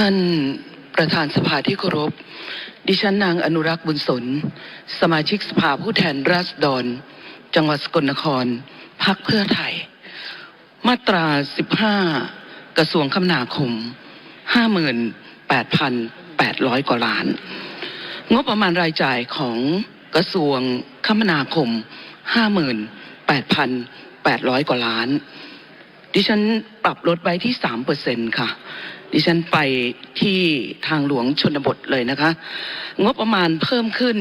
ท่านประธานสภาที่เคารพ ดิฉันนางอนุรักษ์บุญสน สมาชิกสภาผู้แทนราษฎร จังหวัดสกลนคร พักเพื่อไทย มาตรา 15 กระทรวงคมนาคม 58,800 กว่าล้าน งบประมาณรายจ่ายของกระทรวงคมนาคม 58,800 กว่าล้าน ดิฉันปรับลดไว้ที่3%ค่ะ ดิฉันไปที่ทางหลวงชนบทเลยนะคะ งบประมาณเพิ่มขึ้น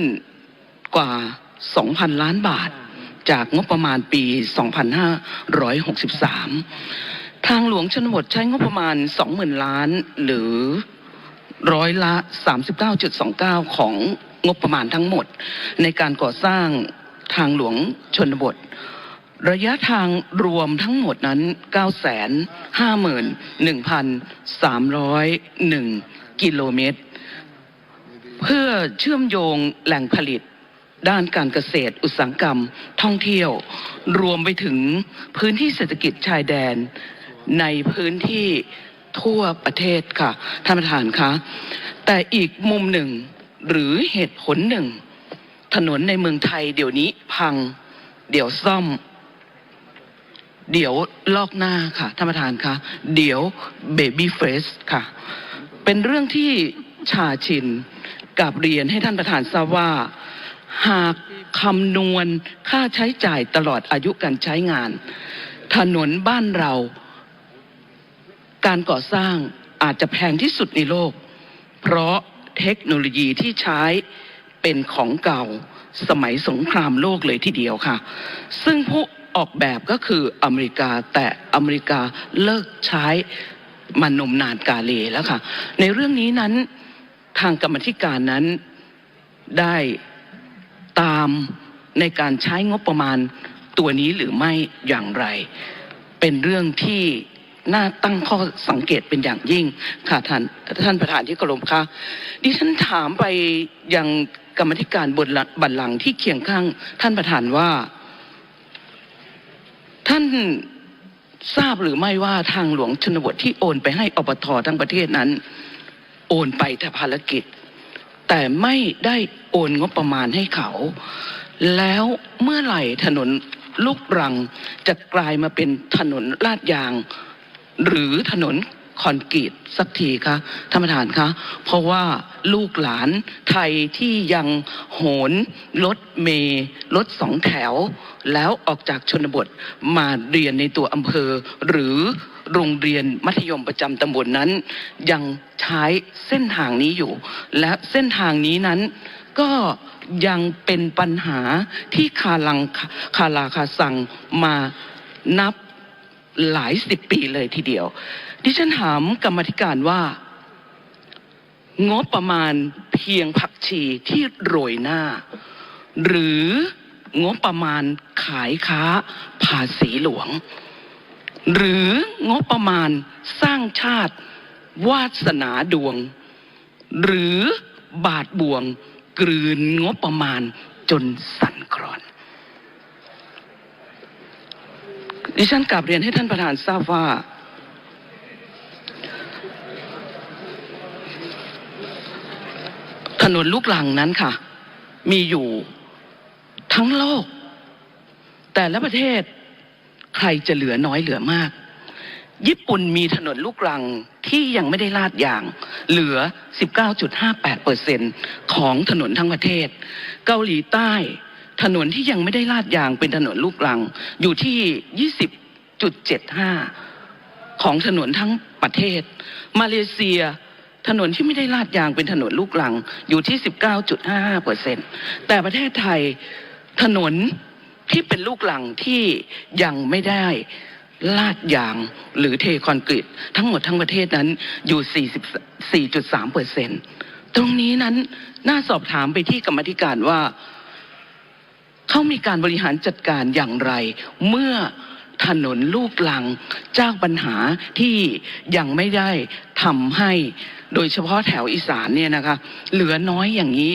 กว่า2,000ล้านบาท จากงบประมาณปี2563ทางหลวงชนบทใช้งบประมาณ20,000ล้านหรือร้อยละ39.29ของงบประมาณทั้งหมด ในการก่อสร้างทางหลวงชนบท ระยะทางรวมทั้งหมดนั้น 951,301 กิโลเมตร เพื่อเชื่อมโยงแหล่งผลิต ด้านการเกษตรอุตสาหกรรม ท่องเที่ยว รวมไปถึงพื้นที่เศรษฐกิจชายแดน ในพื้นที่ทั่วประเทศค่ะท่านประธานคะแต่อีกมุมหนึ่งหรือเหตุผลหนึ่ง ถนนในเมืองไทยเดี๋ยวนี้พัง เดี๋ยวซ่อม เดี๋ยวลอกหน้าค่ะท่านประธานค่ะ เดี๋ยวเบบี้เฟสค่ะ เป็นเรื่องที่ชาชินกับเรียนให้ท่านประธานทราบว่า หากคำนวณค่าใช้จ่ายตลอดอายุการใช้งาน ถนนบ้านเรา การก่อสร้างอาจจะแพงที่สุดในโลก เพราะเทคโนโลยีที่ใช้เป็นของเก่าสมัยสงครามโลกเลยทีเดียวค่ะ ซึ่งผู้ ออกแบบก็คืออเมริกาแต่อเมริกาเลิกใช้มานมนานกาเลแล้วค่ะ ในเรื่องนี้นั้นทางกรรมธิการนั้นได้ตามในการใช้งบประมาณตัวนี้หรือไม่อย่างไร เป็นเรื่องที่น่าตั้งข้อสังเกตเป็นอย่างยิ่งค่ะท่านท่านประธานที่เคารพค่ะดิฉันถามไปยังกรรมธิการบนบัลลังที่เคียงข้างท่านประธานว่า ท่านทราบหรือไม่ว่าทางหลวงชนบทที่โอนไปให้อปททั้งประเทศนั้น โอนไปแต่ภารกิจ แต่ไม่ได้โอนงบประมาณให้เขา แล้วเมื่อไหร่ถนนลูกรังจะกลายมาเป็นถนนลาดยาง หรือถนน คอนกรีตสักทีคะท่านประธานคะเพราะว่าลูกหลานไทยที่ยังโหนรถเมย์รถสองแถว แล้วออกจากชนบทมาเรียนในตัวอำเภอ หรือโรงเรียนมัธยมประจำตำบลนนั้น ยังใช้เส้นทางนี้อยู่ และเส้นทางนี้นั้นก็ยังเป็นปัญหาที่คาลังคาลาคาซังมานับ หลายสิบปีเลยทีเดียว ดิฉันถามกรรมธิการว่า งบประมาณเพียงผักชีที่โรยหน้า หรืองบประมาณขายค้าภาษีหลวง หรืองบประมาณสร้างชาติวาสนาดวง หรือบาทบ่วงกลืนงบประมาณจนสั่นคลอน ดิฉันกลับเรียนให้ท่านประธานทราบว่า ถนนลูกลังนั้นค่ะ มีอยู่ทั้งโลก แต่ละประเทศใครจะเหลือน้อยเหลือมาก ญี่ปุ่นมีถนนลูกรังที่ยังไม่ได้ลาดยาง เหลือ 19.58%ของถนนทั้งประเทศ เกาหลีใต้ ถนนที่ยังไม่ได้ลาดยางเป็นถนนลูกรัง อยู่ที่ 20.75 ของถนนทั้งประเทศ มาเลเซียถนนที่ไม่ได้ลาดยางเป็นถนนลูกรังอยู่ที่ 19.55%แต่ประเทศไทยถนนที่เป็นลูกรังที่ยังไม่ได้ลาดยางหรือเทคอนกรีตทั้งหมดทั้งประเทศนั้นอยู่ 44.3%ตรงนี้นั้นน่าสอบถามไปที่กรรมธิการว่า เขามีการบริหารจัดการอย่างไร เมื่อถนนลูกลังเจ้าปัญหาที่ยังไม่ได้ทำให้ โดยเฉพาะแถวอีสานเนี่ยนะคะ เหลือน้อยอย่างนี้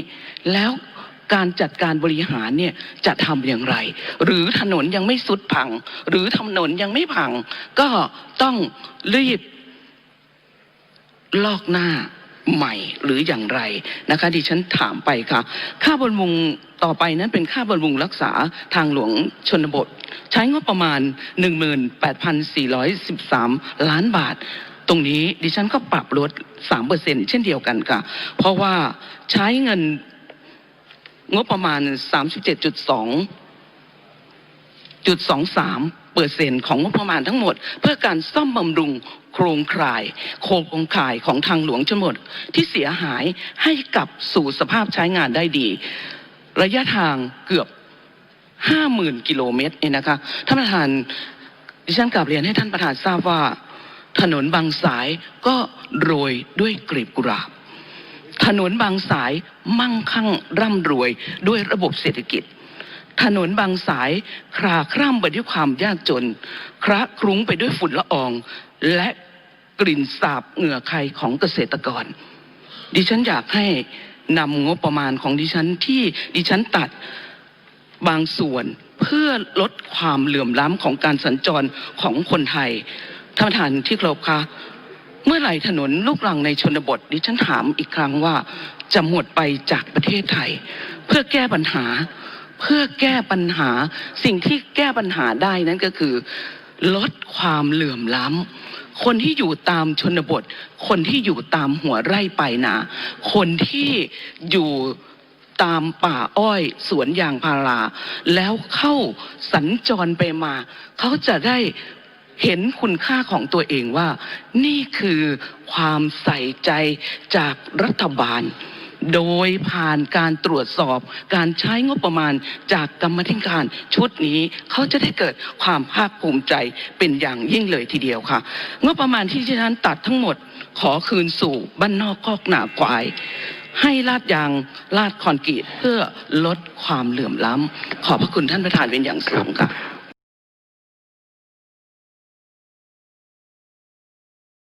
แล้วการจัดการบริหารเนี่ยจะทำอย่างไร หรือถนนยังไม่สุดพัง หรือถนนยังไม่พัง ก็ต้องรีบลอกหน้า ใหม่หรืออย่างไรนะคะดิฉันถามไปค่ะ ค่าบำรุงต่อไปนั้นเป็นค่าบำรุงรักษาทางหลวงชนบท ใช้งบประมาณ 18,413 ล้านบาท ตรงนี้ดิฉันก็ปรับลด 3%เช่นเดียวกันค่ะ เพราะว่าใช้เงินงบประมาณ 37.2จุดสองสาม เปอร์เซ็นต์ของงบประมาณทั้งหมด เพื่อการซ่อมบำรุงโครงข่าย โครงข่ายของทางหลวงชนบทที่เสียหายให้กลับสู่สภาพใช้งานได้ดี ระยะทางเกือบห้าหมื่นกิโลเมตรเนี่ยนะคะท่านประธานดิฉันกลับเรียนให้ท่านประธานทราบว่า ถนนบางสายก็โรยด้วยกลีบกุหลาบถนนบางสายมั่งคั่งร่ำรวยด้วยระบบเศรษฐกิจ ถนนบางสายคลาคร่ำไปด้วยความยากจนคระคลุ้งไปด้วยฝุ่นละออง และกลิ่นสาบเหงื่อใครของเกษตรกร ดิฉันอยากให้นำงบประมาณของดิฉันที่ดิฉันตัดบางส่วนเพื่อลดความเหลื่อมล้ำของการสัญจรของคนไทยท่านประธานที่เคารพคะเมื่อไหร่ถนนลูกรังในชนบท ดิฉันถามอีกครั้งว่าจะหมดไปจากประเทศไทย เพื่อแก้ปัญหา เพื่อแก้ปัญหาสิ่งที่แก้ปัญหาได้นั้นก็คือ ลดความเหลื่อมล้ำ คนที่อยู่ตามชนบท คนที่อยู่ตามหัวไร่ไปลายนาคนที่อยู่ตามป่าอ้อยสวนยางพารา แล้วเข้าสัญจรไปมา เขาจะได้เห็นคุณค่าของตัวเองว่า นี่คือความใส่ใจจากรัฐบาล โดยผ่านการตรวจสอบการใช้งบประมาณจากกรรมธิการชุดนี้เขาจะได้เกิดความภาคภูมิใจเป็นอย่างยิ่งเลยทีเดียวค่ะ งบประมาณที่ดิฉันตัดทั้งหมดขอคืนสู่บ้านนอกคอกหนาควาย ให้ลาดยางลาดคอนกรีตเพื่อลดความเหลื่อมล้ำขอบพระคุณท่านประธานเป็นอย่างสูงค่ะ